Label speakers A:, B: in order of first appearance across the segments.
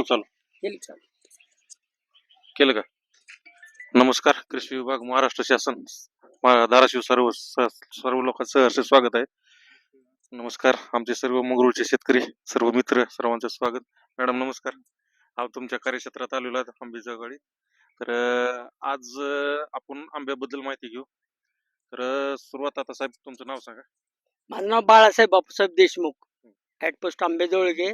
A: नको चालू.
B: केली चालू.
A: केलं का? नमस्कार कृषी विभाग महाराष्ट्र शासन मा- धाराशिव सर्व स- सर्व लोकांचं सहर्ष स्वागत आहे. नमस्कार आमचे सर्व मंगरूळचे शेतकरी सर्व मित्र सर्वांचं स्वागत. मॅडम नमस्कार. आज तुमच्या कार्यक्षेत्रात आलेलो आहे आंबेच्या गाडी तर अं, आज अं, आपण आंब्याबद्दल माहिती घेऊ. तर अं, सुरुवात आता साहेब तुमचं नाव सांगा.
B: माझं नाव बाळासाहेब बापूसाहेब देशमुख. ऍट पोस्ट आंबेजोळगे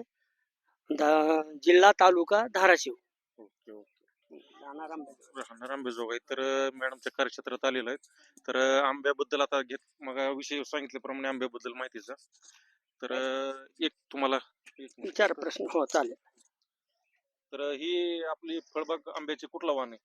B: जिल्हा तालुका धाराशिव.
A: Okay okay.
B: राहणार आंबेजोगाई.
A: राहणार आंबेजोगाई तर अं, मॅडमच्या कार्यक्षेत्रात आलेलं आहे. तर अं, आंब्याबद्दल आता घेत मग विषय सांगितल्याप्रमाणे आंब्याबद्दल माहितीचा तर अं, एक तुम्हाला एक मिनिट.
B: विचार प्रश्न. हो चालेल.
A: तर अं, ही आपली फळबाग आंब्याची कुठला वाण आहे?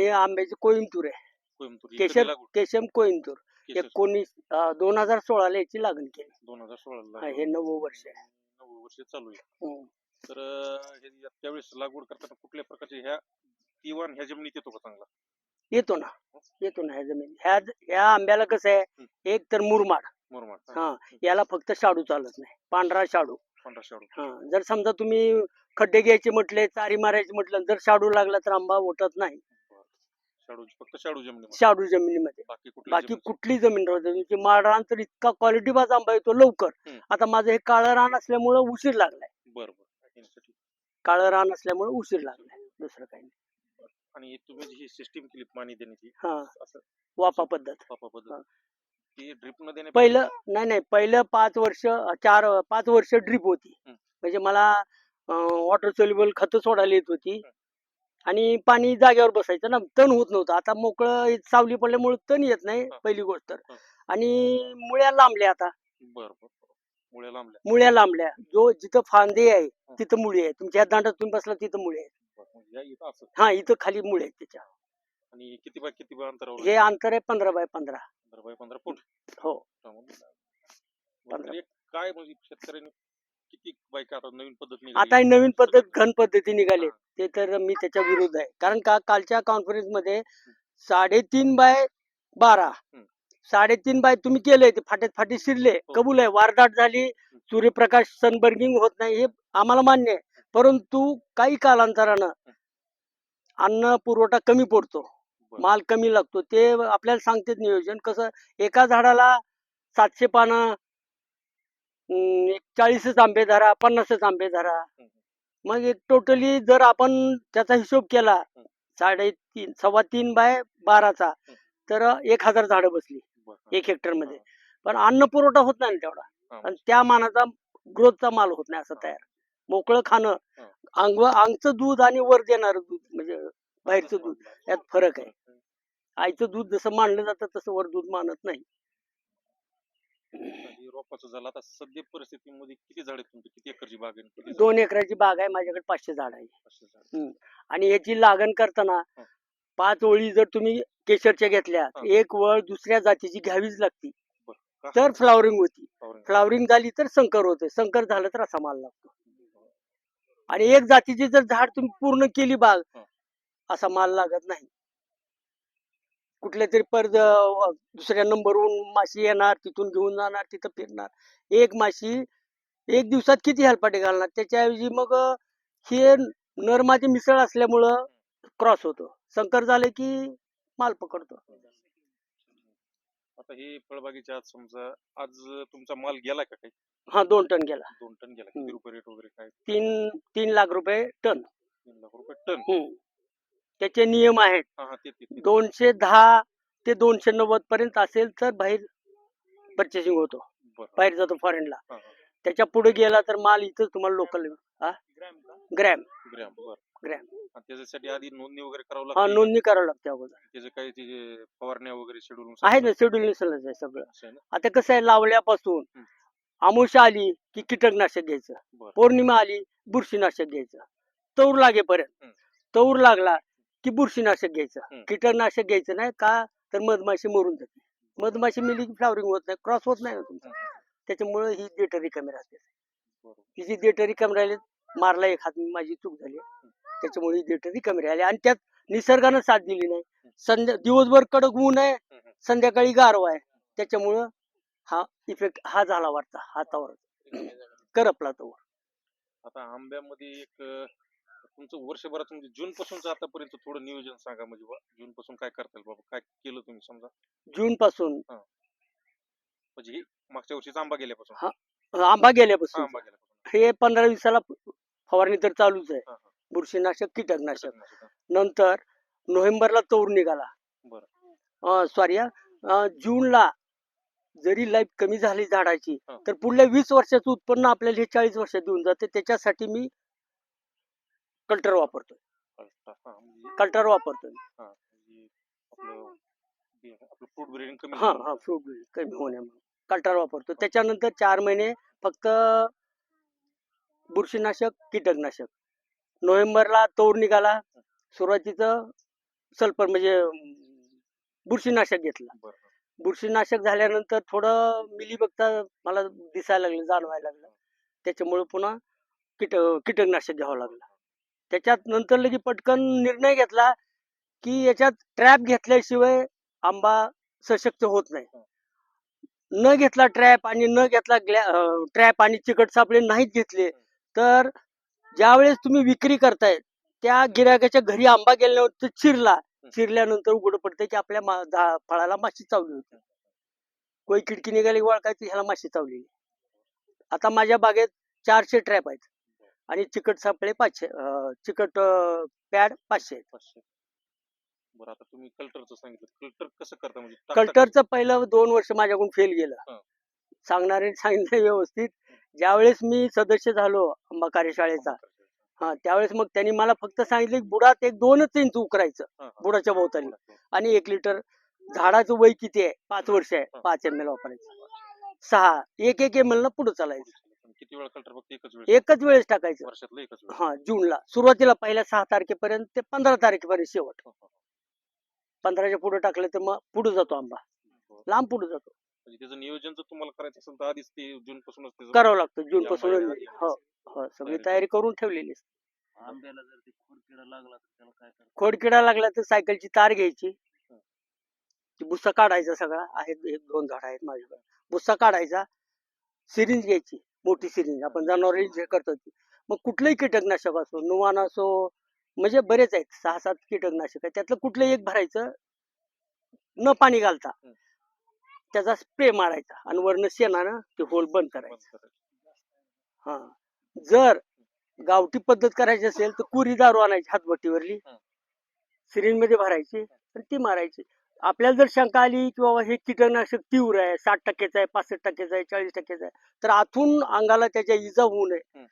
B: हे आंब्याचे कोईंतूर आहे.
A: कोइंबतूर ही
B: केशर
A: कधी लागवड
B: केशम कोईंतूर
A: केशर
B: एकोणीस दोन हजार सोळाला याची लागण केली.
A: दोन हजार सोळा
B: हा, हे नव्वद वर्ष आहे.
A: नऊ वर्ष चालू आहे.
B: हम्म.
A: तर हे त्यावेळेस लागवड करताना कुठल्या प्रकारचे ह्या वाण ह्या जमिनीत येतो का चांगला?
B: येतो ना. येतो ना ह्या जमीन ह्या ह्या आंब्याला कसं आहे एक तर मुरमाड.
A: मुरमाड
B: हा. याला फक्त शाडू चालत नाही. पांढरा शाडू.
A: पंधरा शाडू.
B: हा जर समजा तुम्ही खड्डे घ्यायचे म्हटले चारी मारायचे म्हटलं जर शाडू लागला तर आंबा उठत नाही.
A: शाडू फक्त शाडू जमिनी
B: शाडू जमिनीमध्ये.
A: बाकी कुठली जमीन?
B: राहते? तुमची माड रान तर इतका क्वालिटी बाज आंबा येतो लवकर. आता माझं हे काळं रान असल्यामुळं उशीर लागलाय.
A: बरं बरं. यासाठी.
B: काळं रान असल्यामुळे उशीर लागलाय दुसरं काही नाही
A: आणि तुम्ही जी सिस्टीम केली पाणी देण्याची
B: हा
A: असं
B: वापा पद्धत
A: पापा पद्धत
B: हा.
A: ती ड्रिप न
B: पहिलं नाही नाही पहिलं पाच वर्ष चार पाच वर्ष ड्रीप होती. म्हणजे मला वॉटर सोल्युबल खतं सोडायला येत होती आणि पाणी जागेवर बसायचं ना तण होत नव्हतं आता मोकळं सावली पडल्यामुळे तण येत नाही
A: हा.
B: पहिली गोष्ट तर
A: हा.
B: आणि मुळ्या लांबल्या आता
A: बरं बरं बरं. मुळे लांबल्या
B: मुळ्या लांबल्या. जो जिथं फांदे आहे तिथं मुळी आहे. तुमच्या ह्या दांडात तुम्ही बसला तिथं मुळी आहे. हा इथं खाली मुळे आहेत त्याच्या.
A: आणि किती बाय किती बाय अंतरावर
B: हे अंतर आहे पंधरा बाय पंधरा.
A: पंधरा बाय पंधरा फूट.
B: हो. पंधरा.
A: एक काय म्हणजे शेतकऱ्यांनी किती आता नवीन पद्धत निघाली.
B: आता ही नवीन पद्धत घन पद्धती निघाली ते तर मी त्याच्या विरुद्ध आहे. कारण का कालच्या कॉन्फरन्समध्ये साडेतीन बाय बारा
A: हम्म.
B: साडेतीन बाय तुम्ही केले ते फाट्यात फाटी शिरले
A: हो.
B: कबूल आहे वारदाट झाली सूर्यप्रकाश सनबर्गिंग होत नाही हे आम्हाला मान्य आहे परंतु काही कालांतरानं अन्न पुरवठा कमी पडतो. माल कमी लागतो ते आपल्याला सांगते नियोजन कसं एका झाडाला सातशे पानं चाळीसच आंबे धरा पन्नासच आंबे धरा. मग एक टोटली जर आपण त्याचा हिशोब केला साडेतीन सव्वा तीन बाय बाराचा तर एक हजार झाडं बसली. एक हेक्टरमध्ये. पण अन्न पुरवठा होत नाही ना तेवढा. आणि त्या मानाचा ग्रोथचा माल होत नाही असं तयार. मोकळं खाणं. अंग अंगचं दूध आणि वर देणारं दूध म्हणजे बाहेरचं दूध यात फरक आहे. आईचं दूध जसं मानलं जातं तसं वर दूध मानत नाही.
A: रोपाचं झालं. आता सध्या परिस्थितीमध्ये किती झाड आहेत तुमची? किती एकरची बाग आहे किती झाडं?
B: दोन एकराची बाग आहे. माझ्याकडे पाचशे झाड आहे. आणि याची लागण करताना. पाच ओळी जर तुम्ही केशरच्या घेतल्या. एक वळ दुसऱ्या जातीची घ्यावीच लागती? तर फ्लावरिंग होती.
A: फ्लॉवरिंग.
B: झाली तर संकर होते. संकर झालं तर असा माल लागतो. आणि एक जातीची जर झाड तुम्ही पूर्ण केली बाग. असा माल लागत नाही. कुठल्या तरी पर दुसऱ्या नंबरहून माशी येणार तिथून घेऊन जाणार तिथं फिरणार. एक माशी एक दिवसात किती हेलपाटे घालणार? त्याच्याऐवजी मग हे नरमादी मिसळ असल्यामुळं क्रॉस होतो. संकर झालं की माल पकडतो.
A: आता ही फळबागेची आज समजा आज तुमचा माल गेला का काही?
B: हा दोन टन गेला.
A: दोन टन गेला. किती रुपये रेट वगैरे काय?
B: तीन तीन लाख रुपये टन.
A: तीन लाख रुपये टन?
B: हम्म. त्याचे नियम आहेत.
A: हा हा ते ते- ते.
B: दोनशे दहा ते दोनशे नव्वद पर्यंत असेल तर बाहेर परचेसिंग होतो.
A: बरं.
B: बाहेर जातो फॉरेनला
A: हा, हा.
B: त्याच्या पुढे गेला तर माल इथं तुम्हाला लोकल ग्रॅम.
A: ग्रॅम बर.
B: ग्रॅम
A: आणि त्याच्यासाठी आधी नोंदणी वगैरे करावं
B: हा
A: लागते.
B: नोंदणी करावं लागते अगोदर.
A: त्याचे काही ते फवारण्या वगैरे शेड्यूल
B: आहे ना शेड्यूल नुसारच आहे सगळं. आता कसं आहे लावल्यापासून. आमुषा आली की कीटकनाशक घ्यायचं.
A: बरं.
B: पौर्णिमा आली बुरशीनाशक घ्यायचं. तौर लागेपर्यंत.
A: हम्म.
B: तौर लागला की बुरशीनाशक घ्यायचं. कीटकनाशक घ्यायचं नाही का तर मधमाशी मरून जाते. मधमाशी मिली की फ्लावरिंग होत नाही क्रॉस होत नाही ना तुमचं. त्याच्यामुळे ही देटरी कमी राहते
A: बरोबर.
B: तिची देटरी कमी राहिली मारला एक हात माझी चूक झाली. त्याच्यामुळे देटरी कमी राहिली. आणि त्यात निसर्गानं साथ दिली नाही. संध्या दिवसभर कडक ऊन आहे. संध्याकाळी गारवा आहे. त्याच्यामुळं हा इफेक्ट हा झाला वाटतं हातावर करपला तो.
A: आता आंब्यामध्ये एक तुमचं वर्षभराचं म्हणजे जून पासूनच आतापर्यंत थोडं नियोजन सांगा म्हणजे जून पासून काय करता येईल बाबा काय केलं तुम्ही समजा?
B: जून पासून.
A: म्हणजे मागच्या वर्षीचा आंबा गेल्यापासून.
B: आंबा गेल्यापासून.
A: आंबा गेल्यापासून.
B: हे पंधरा दिवसाला फवारणी तर चालूच आहे. बुरशीनाशक कीटकनाशक. नंतर नोव्हेंबरला तोर निघाला. सॉरी जूनला जरी लाईफ कमी झाली झाडाची. तर पुढल्या वीस वर्षाचं उत्पन्न आपल्याला हे चाळीस वर्षात देऊन जाते. त्याच्यासाठी मी कल्टर वापरतोय.
A: हा, म्हणजे
B: कल्टर वापरतोय
A: हा, म्हणजे फ्रूट ब्रिडिंग
B: हा. हा फ्रूट कमी होण्यामुळे कल्टर वापरतो त्याच्यानंतर चार महिने फक्त बुरशीनाशक कीटकनाशक. नोव्हेंबरला तोड निघाला. सुरुवातीचं सल्फर म्हणजे बुरशीनाशक घेतलं.
A: बरं.
B: बुरशीनाशक झाल्यानंतर थोडं मिली बघता मला दिसायला लागलं जाणवायला लागलं. त्याच्यामुळे पुन्हा कीट कीटकनाशक घ्यावं लागलं. त्याच्यात नंतर लगे पटकन निर्णय घेतला की याच्यात ट्रॅप घेतल्याशिवाय आंबा सशक्त होत नाही. न घेतला ट्रॅप आणि न घेतला ट्रॅप आणि चिकट सापळे नाहीत घेतले तर ज्यावेळेस तुम्ही विक्री करताय त्या गिरायकाच्या घरी आंबा गेल्यानंतर चिरला. चिरल्यानंतर उघड पडते की आपल्या मा- फळाला माशी चावली होती. कोई खिडकी निघाली वळखायची ह्याला माशी चावली. आता माझ्या बागेत चारशे ट्रॅप आहेत आणि चिकट सापळे पाचशे चिकट पॅड पाचशे आहेत.
A: पाचशे. बरं आता तुम्ही कल्टरचं सांगितलं. कल्टर कसं करता? म्हणजे
B: कल्टरचं पहिलं दोन वर्ष माझ्याकडून फेल गेलं. सांगणारे सांगितलं व्यवस्थित. ज्यावेळेस मी सदस्य झालो आंबा कार्यशाळेचा? हा त्यावेळेस मग त्यांनी मला फक्त सांगितलं की बुडात एक दोनच इंच उकरायचं. बुडाच्या भोवताली. आणि एक लिटर झाडाचं वय किती आहे पाच वर्ष आहे. पाच एम एल वापरायचं सहा एक एक एम एल न पुढे चालायचं
A: किती वेळा कल्टर फक्त एकच वेळ
B: एकच वेळेस टाकायचं
A: वर्षातलं एकच वेळ
B: हा जूनला सुरुवातीला पहिल्या सहा तारखेपर्यंत ते पंधरा तारखेपर्यंत शेवट
A: हा, हा, हा.
B: पंधराच्या पुढे टाकलं तर मग पुढे जातो आंबा. लांब पुढे जातो
A: म्हणजे त्याचं नियोजन जर तुम्हाला करायचं असेल तर आधीच ते जून पासूनच त्याचं
B: करावं लागतं जून पासून हो हो सगळी
A: तयारी
B: करून ठेवलेली असते.
C: आंब्याला जर ते खोडकिडा लागला तर त्याला काय करतात?
B: खोडकिडा लागला तर सायकलची तार घ्यायची. ती भुस्सा काढायचा सगळा. आहेत एक दोन झाड आहेत माझ्याकडे. भुस्सा काढायचा सिरिंज घ्यायची मोठी सिरिंज. आपण जनावर जे करतो ती. मग कुठलंही कीटकनाशक असो नुवान असो म्हणजे बरेच आहेत. सहा सात कीटकनाशक आहे त्यातलं कुठलंही एक भरायचं न पाणी घालता.
A: हं.
B: त्याचा स्प्रे मारायचा आणि वरनं शेणानं ते होल बंद करायचं. हा जर गावठी पद्धत करायची असेल तर कुरी दारू आणायची हातभट्टीवरली
A: हं.
B: सिरिंजमध्ये भरायची आणि ती मारायची आपल्याला जर शंका आली की बाबा हे कीटकनाशक तीव्र आहे साठ टक्क्याचं आहे पासष्ट टक्क्याचं आहे चाळीस टक्क्याचं आहे तर आतून अंगाला त्याच्या इजा होऊ नये.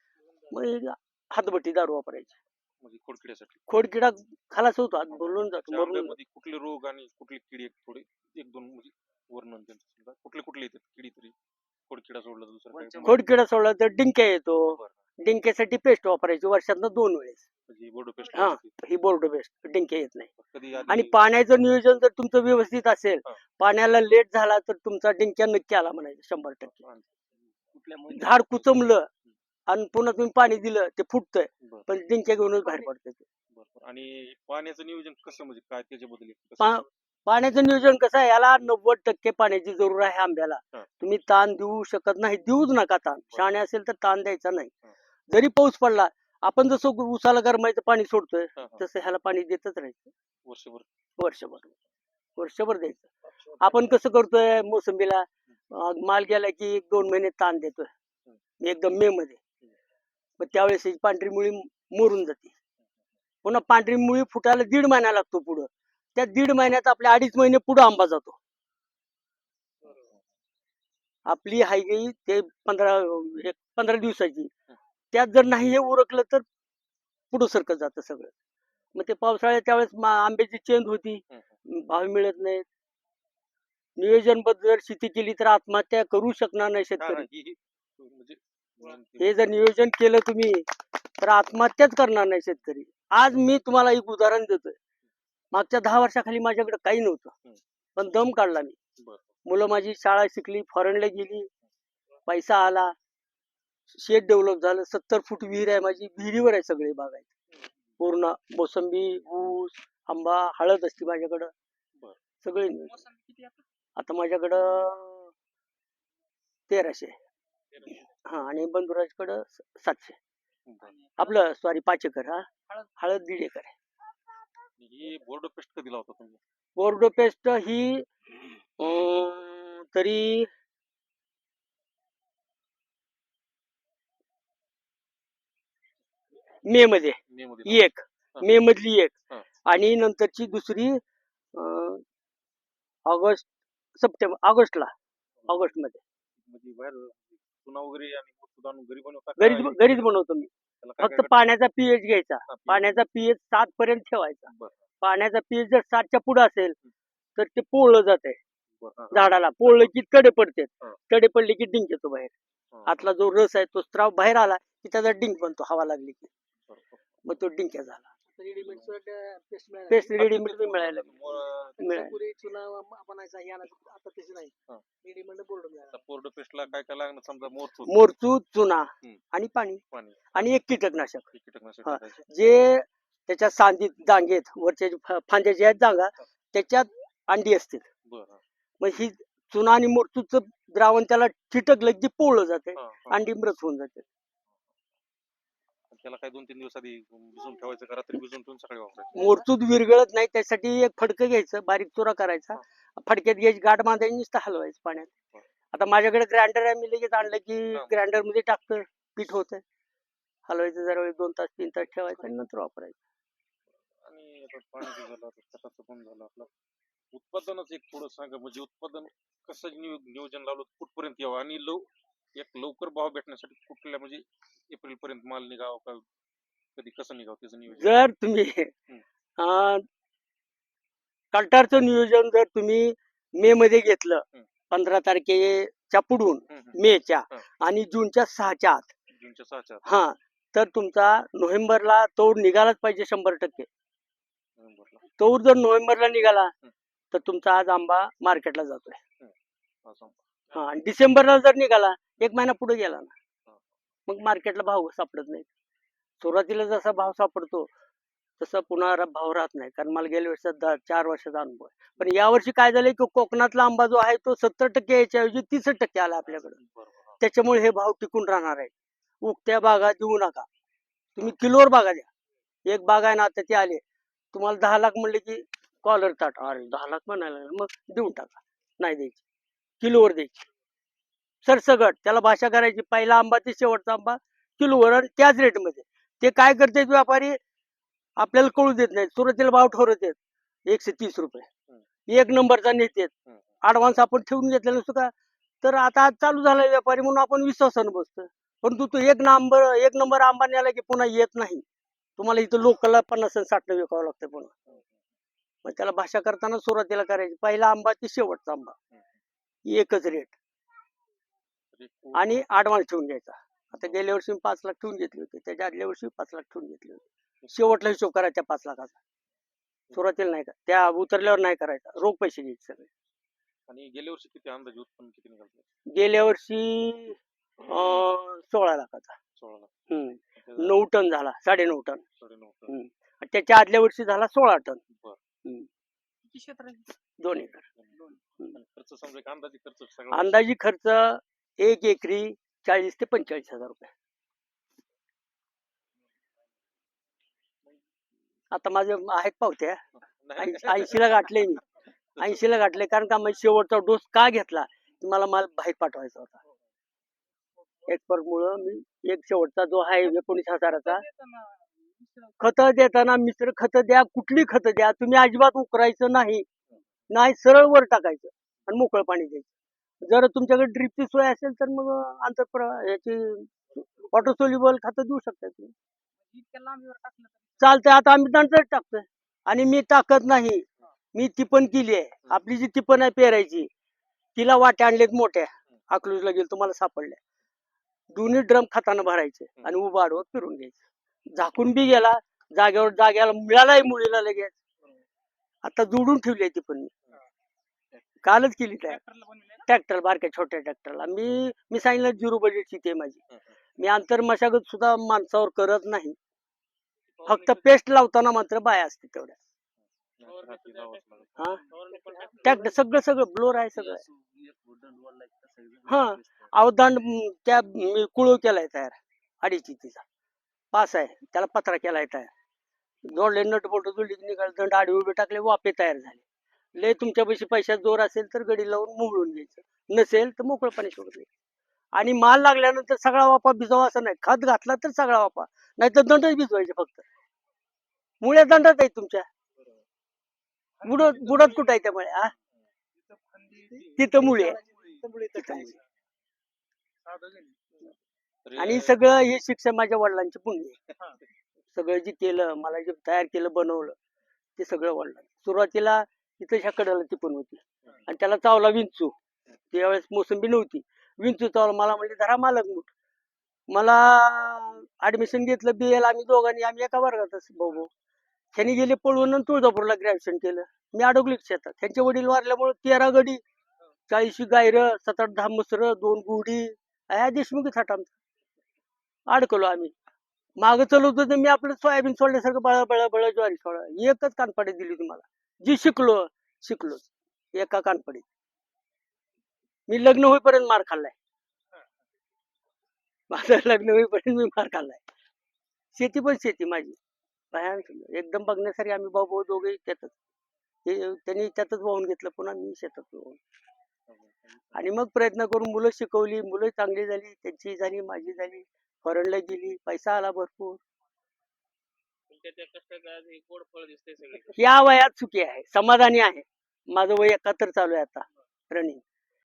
B: मग हातभट्टी दारू वापरायची
A: म्हणजे खोडकिड्यासाठी
B: खोडकिडा खालाच होतो बोलून जातो.
A: आंब्यामध्ये कुठले रोग आणि कुठली किडी थोडे एक दोन म्हणजे त्यांचं कुठले कुठले येतात? किडी तरी. खोडकिडा सोडला तर दुसरं काय
B: खोडकिडा सोडला तर डिंक्या येतो. डिंक्यासाठी पेस्ट वापरायची वर्षातनं दोन वेळेस.
A: म्हणजे बोर्डो पेस्ट
B: हा. ही बोर्ड पेस्ट डिंक्या येत नाही.
A: कधी
B: आणि पाण्याचं नियोजन जर तुमचं व्यवस्थित असेल
A: हा.
B: पाण्याला लेट झाला तर तुमचा डिंक्या नक्की आला म्हणायचं शंभर टक्के.
C: कुठल्या महिन्यात
B: झाड कुचमलं आणि पुन्हा तुम्ही पाणी दिलं ते फुटतंय.
A: बरं,
B: पण डिंक्या घेऊनच बाहेर पडतं ते.
A: बरं, बरं. आणि पाण्याचं नियोजन कसं म्हणजे काय त्याच्याबद्दल एक कसं?
B: पा- पाण्याचं नियोजन कसं आहे? याला नव्वद टक्के पाण्याची जरूर आहे आंब्याला. तुम्ही ताण देऊ शकत नाही. देऊच नका ताण. शाणे असेल तर ताण द्यायचा नाही. जरी पाऊस पडला आपण जसं उसाला गरमायचं पाणी सोडतोय. तसं ह्याला पाणी देतच राहायचं.
A: वर्षभर.
B: वर्षभर. वर्षभर द्यायचं. आपण कसं करतोय मोसंबीला माल गेला की एक दोन महिने ताण देतोय. एकदम मे मध्ये. मग त्यावेळेस ही पांढरी मुळी मोरून जाते. पुन्हा पांढरी मुळी फुटायला दीड महिना लागतो पुढं. त्या दीड महिन्यात आपल्या अडीच महिने पुढं आंबा जातो. आपली हायगी ते पंधरा एक पंधरा दिवसाची. त्यात जर नाही हे उरकलं तर पुढं सरकत जातं सगळं. मग ते पावसाळ्यात त्यावेळेस आंब्याची चेंज होती. भाव मिळत नाहीत. नियोजनबद्ध जर शेती केली तर आत्महत्या करू शकणार नाही शेतकरी.
A: म्हणजे
B: हे जर नियोजन केलं तुम्ही तर आत्महत्याच करणार नाही शेतकरी. आज मी तुम्हाला एक उदाहरण देतोय. मागच्या दहा वर्षाखाली माझ्याकडे काही नव्हतं. पण दम काढला मी. मुलं माझी शाळा शिकली फॉरेनला गेली पैसा आला शेत डेव्हलप झालं सत्तर फूट विहीर आहे माझी विहिरीवर आहे सगळे बागायत पूर्ण मोसंबी ऊस आंबा हळद असते माझ्याकडं. सगळे. आता माझ्याकडं तेराशे हा आणि बंधुराजकडं सातशे. आपलं सॉरी पाच एकर हा हळद दीड एकर आहे
A: ही बोर्ड पेस्ट कधी लावता तुम्ही?
B: बोर्डो पेस्ट ही अं, तरी मे मध्ये.
A: मे मध्ये
B: एक. मे मधली एक.
A: हा.
B: आणि नंतरची दुसरी अं, ऑगस्ट सप्टेंबर ऑगस्टला. ऑगस्टमध्ये
A: म्हणजे बाहेर चुना वगैरे आणि घरी बनवता
B: घरीच? घरीच बनवतो मी.
A: त्याला काय
B: फक्त
A: काय
B: पाण्याचा पीएच घ्यायचा? पाण्याचा पीएच सात पर्यंत ठेवायचा
A: बरं.
B: पाण्याचा पीएच जर सातच्या पुढे असेल तर ते पोळलं जाते
A: बरं, हा, हा.
B: झाडाला पोळलं की कडे पडते
A: हा.
B: कडे पडले की डिंक येतो बाहेर
A: हा,
B: आतला जो रस आहे तो स्त्राव बाहेर आला की त्याचा डिंक बनतो हवा लागली की
A: बरं, बरं.
B: मग तो डिंक्या झाला
D: पेस्ट मिळाला
B: पेस्ट रेडीमेड बी मिळायला
D: पुरी चुना बनायचा हे आणायचं आता तसे नाही. रेडीमेड बोर्ड मिळाला.
A: आता बोर्ड पेस्टला काय काय लागणार? समजा
B: चुना. आणि पाणी.
A: पाणी.
B: आणि एक कीटकनाशक.
A: कीटकनाशक.
B: जे त्याच्या सांदीत डांगेत वरच्या फांद्या ज्या आहेत डांगा त्याच्यात अंडी असते
A: बरं हा,
B: मग ही चुना आणि मोरचूचं द्रावण त्याला चिटकलं की पोळलं जाते. अंडी मृत होऊन जाते
A: त्याला काय दोन तीन दिवस आधी भिजून ठेवायचं का रात्री भिजून ठेवून सकाळी वापरायचं.
B: मोरचूत विरगळत नाही त्यासाठी एक फडकं घ्यायचं बारीक चुरा करायचा. फडक्यात घ्यायची गाठ बांधायची नुसतं हलवायचं पाण्यात. आता माझ्याकडे ग्राइंडर आहे मी लगेच आणलं की. ग्राइंडरमध्ये टाकतं पीठ होतं हलवायचं जरा वेळ दोन तास तीन तास ठेवायचं आणि नंतर वापरायचं.
A: आणि आता पाण्याचं झालं आता खताचं पण झालं आपलं. उत्पादनच एक थोडं सांगा म्हणजे उत्पादन कसं नियो- नियोजन लावलं कुठपर्यंत यावं? आणि लव एक लवकर भाव भेटण्यासाठी कुठल्या म्हणजे एप्रिल पर्यंत माल निघावा का कधी कसं निघावं त्याचं नियोजन
B: जर तुम्ही कल्टारचं नियोजन जर तुम्ही मे मध्ये घेतलं
A: हम्म.
B: पंधरा तारखेच्या पुढून
A: हम्म, हम्म.
B: मेच्या
A: हा.
B: आणि जूनच्या सहाच्या आत
A: जूनच्या सहाच्या
B: हा तर तुमचा नोव्हेंबरला तोड निघालाच पाहिजे शंभर टक्के
A: नोव्हेंबरला
B: तोड जर नोव्हेंबरला निघाला. तर तुमचा आज आंबा मार्केटला जातोय
A: असं.
B: हा आणि डिसेंबरला जर निघाला एक महिना पुढे गेला ना.
A: हा.
B: मग मार्केटला भाव सापडत नाही सुरुवातीला जसा भाव सापडतो तसं पुन्हा भाव राहत नाही. कारण मला गेल्या वर्षात दहा- चार वर्षाचा अनुभव आहे. पण यावर्षी काय झालंय की कोकणातला आंबा जो आहे तो सत्तर टक्के याच्याऐवजी तीस टक्के आला आपल्याकडे.
A: हा.
B: त्याच्यामुळे हे भाव टिकून राहणार आहे. उगत्या बागा देऊ नका. तुम्ही किलोवर बागा द्या. एक बाग आहे ना आता ते आले. तुम्हाला दहा लाख म्हणले की कॉलर ताट. अरे दहा लाख म्हणायला. मग देऊन टाका. नाही द्यायची. किलोवर द्यायची. सरसगट त्याला भाषा करायची पहिला आंबा ते शेवटचा आंबा किलोवर त्याच रेटमध्ये ते काय करतात व्यापारी? आपल्याला कळू देत नाही सुरुवातीला भाव ठरवत आहेत. एकशे तीस रुपये. एक नंबरचा नेतेत. ऍडव्हान्स आपण ठेवून घेतलेलं नसतो का? तर आता आज चालू झालाय व्यापारी म्हणून आपण विश्वासानं बसतो परंतु तो एक नंबर एक नंबर आंबा नेला की पुन्हा येत नाही. तुम्हाला इथं लोकलला पन्नास आणि साठ विकावं लागतं पुन्हा. मग त्याला भाषा करताना सुरुवातीला करायची. पहिला आंबा ते शेवटचा आंबा. एकच रेट आणि ऍडव्हान्स ठेवून घ्यायचा. आता गेल्या वर्षी मी पाच लाख ठेवून घेतले होते. त्याच्या आदल्या वर्षी पाच लाख ठेवून घेतले होते. शेवटला हिशोब करायचा पाच लाखाचा. सुरुवातीला नाही का त्या उतरल्यावर नाही करायचा. रोख पैसे घ्यायचे सगळे.
A: आणि गेल्या वर्षी किती अंदाजे उत्पन्न किती निघालं
B: गेल्या वर्षी अं, सोळा लाखाचा.
A: सोळा लाख.
B: हम्म.
A: त्याचा
B: नऊ टन झाला. साडे नऊ टन.
A: साडेनऊ टन.
B: हम्म. आणि त्याच्या आदल्या वर्षी झाला सोळा टन? दोन एकर.
A: आणि खर्च समजा एक अंदाजे खर्च सगळा
B: अंदाजी खर्च एक एकरी चाळीस ते पंचेचाळीस हजार रुपये. आता माझे आहेत पावत्या. ऐंशीला गाठले मी. ऐंशीला गाठले कारण का माझा शेवटचा डोस का घेतला? मला माल बाहेर पाठवायचा होता. एक्सपर्ट मुळे मी एक शेवटचा जो आहे एकोणीस हजाराचा. खत देताना मिश्र खत द्या कुठली खत द्या तुम्ही अजिबात उकरायचं नाही. नाही सरळ वर टाकायचं आणि मोकळं पाणी द्यायचं. जर तुमच्याकडे ड्रिपची सोय असेल तर मग आंतर याची वॉटर सोल्युबल खत देऊ शकता तुम्ही.
D: तर
B: चालतंय आता आम्ही नंतर टाकतोय. आणि मी टाकत नाही. मी टिपण केली आहे. आपली जी टिपण आहे पेरायची तिला वाट्या आणलेत मोठ्या. अकलूजला गेलो तुम्हाला सापडल्या. दोन्ही ड्रम खतानं भरायचे आणि उभं आडवं फिरून घ्यायचं. झाकून बी गेला जागेवर जाग्याला मिळालाही मुलीला लगेच. आता जोडून ठेवली आहे ती पण मी. कालच केली तयार? ट्रॅक्टर बारक्या छोट्या ट्रॅक्टरला मी मी सांगितलं झिरो बजेट शेती आहे माझी. मी आंतर मशागत सुद्धा माणसावर करत नाही. फक्त पेस्ट लावताना मात्र बाया असते तेवढ्या. हा. ट्रॅक्टर सगळं सगळं ब्लोर आहे सगळं. हा. अवदांड त्या मी कुळव केलाय तयार. अडीच इंचीचा. पास आहे. त्याला पत्रा केलाय तयार. जोडले नट बोट जोडली निघाल दंड आडवी उभे टाकले वाफे तयार झाले. लय तुमच्यापाशी पैशात जोर असेल तर गडी लावून मुंगळून घ्यायचं. नसेल तर मोकळं पाणी सोडून द्यायचं आणि माल लागल्यानंतर सगळा वापा भिजवा असं नाही. खत घातला तर सगळा वापा नाही तर दंडच भिजवायचे फक्त. मुळ्या दंडात आहे तुमच्या. बुडत बुडत कुठं आहे त्यामुळे हा? तिथं मुळे आणि सगळं हे शिक्षण माझ्या वडिलांचे पुण्य सगळं जे केलं मला जे तयार केलं बनवलं ते सगळं वडिलांचं. सुरुवातीला तिथं ह्या कडेला ती पण होती आणि त्याला चावला विंचू. त्यावेळेस मोसंबी नव्हती. विंचू चावला. मला म्हणजे धरा मालक मूठ. मला ऍडमिशन घेतलं बी एल आम्ही दोघांनी. आम्ही एका वर्गातच भाऊ भाऊ त्यांनी गेले पळवून आणि तुळजापूरला ग्रॅज्युएशन केलं. मी अडोगली शेतात. त्यांचे वडील वारल्यामुळे तेरा गडी चाळीशी गायरं सात आठ दहा मसर दोन गुढी. ह्या देशमुखी थाट आमचा. अडकलो आम्ही. माग चालवतो तर मी आपलं सोयाबीन सोडल्यासारखं बळ बळ बळ ज्वारी सोडा. एकच कानपाडी दिली तुम्हाला. जी शिकलो शिकलो एका कानपडीत मी लग्न होईपर्यंत मार खाल्लाय. माझं लग्न होईपर्यंत मी मार खाल्लाय. शेती पण शेती माझी. भयानक. एकदम बघण्यासाठी आम्ही भाऊ भाऊ दोघे त्यातच त्यांनी त्यातच वाहून घेतलं पुन्हा मी शेतात वाहून. आणि मग प्रयत्न करून मुलं शिकवली मुलं चांगली झाली त्यांची झाली माझी झाली फॉरेनला गेली पैसा आला भरपूर.
C: कष्टाचं आज हे गोड फळ दिसतंय
B: या वयात चुकी आहे समाधानी आहे. माझं वय एकाहत्तर चालू आहे आता रनिंग.